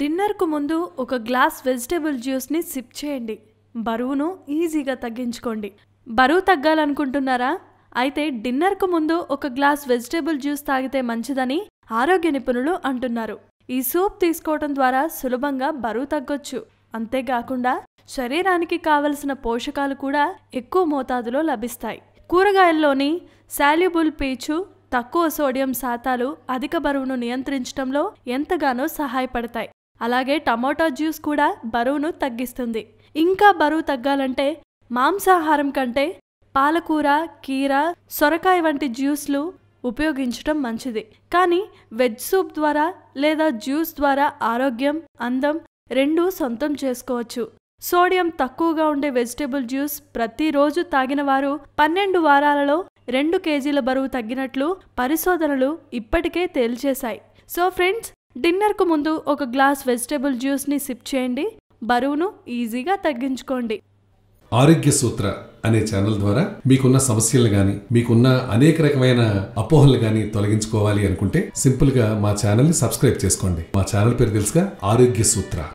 డిన్నర్కు ముందు ఒక glass vegetable జ్యూస్ని సిప్ చేయండి. బరువును ఈజీగా తగ్గించుకోండి. బరువు తగ్గాలనుకుంటున్నారా? అయితే డిన్నర్కు ముందు ఒక గ్లాస్ వెజిటేబుల్ జ్యూస్ తాగితే మంచిదని ఆరోగ్య నిపుణులు అంటున్నారు. ఈ సూప్ తీసుకోవడం ద్వారా సులభంగా బరువు తగ్గొచ్చు. అంతేకాకుండా శరీరానికి కావలసిన పోషకాలు కూడా ఎక్కువ మోతాదులో లభిస్తాయి. కూరగాయల్లోని శాల్యుబుల్ పీచు తక్కువ సోడియం శాతాలు అధిక బరువును నియంత్రించడంలో ఎంతగానో సహాయపడతాయి. అలాగే టమాటా జ్యూస్ కూడా బరువును తగ్గిస్తుంది. ఇంకా బరువు తగ్గాలంటే మాంసాహారం కంటే పాలకూర కీర సొరకాయ వంటి జ్యూస్లు ఉపయోగించటం మంచిది. కానీ వెజ్ సూప్ ద్వారా లేదా జ్యూస్ ద్వారా ఆరోగ్యం అందం రెండూ సొంతం చేసుకోవచ్చు. సోడియం తక్కువగా ఉండే వెజిటేబుల్ జ్యూస్ ప్రతిరోజు తాగిన వారు పన్నెండు వారాలలో రెండు కేజీల బరువు తగ్గినట్లు పరిశోధనలు ఇప్పటికే తేల్చేశాయి. సో ఫ్రెండ్స్ డిన్నర్కు ముందు ఒక గ్లాస్ వెజిటేబుల్ జ్యూస్ని సిప్ చేయండి. బరువును ఈజీగా తగ్గించుకోండి. ఆరోగ్య సూత్ర అనే ఛానల్ ద్వారా మీకున్న సమస్యలు కానీ మీకున్న అనేక రకమైన అపోహలు కానీ తొలగించుకోవాలి అనుకుంటే సింపుల్గా మా ఛానల్ని సబ్స్క్రైబ్ చేసుకోండి. మా ఛానల్ పేరు తెలుసుగా ఆరోగ్య సూత్ర.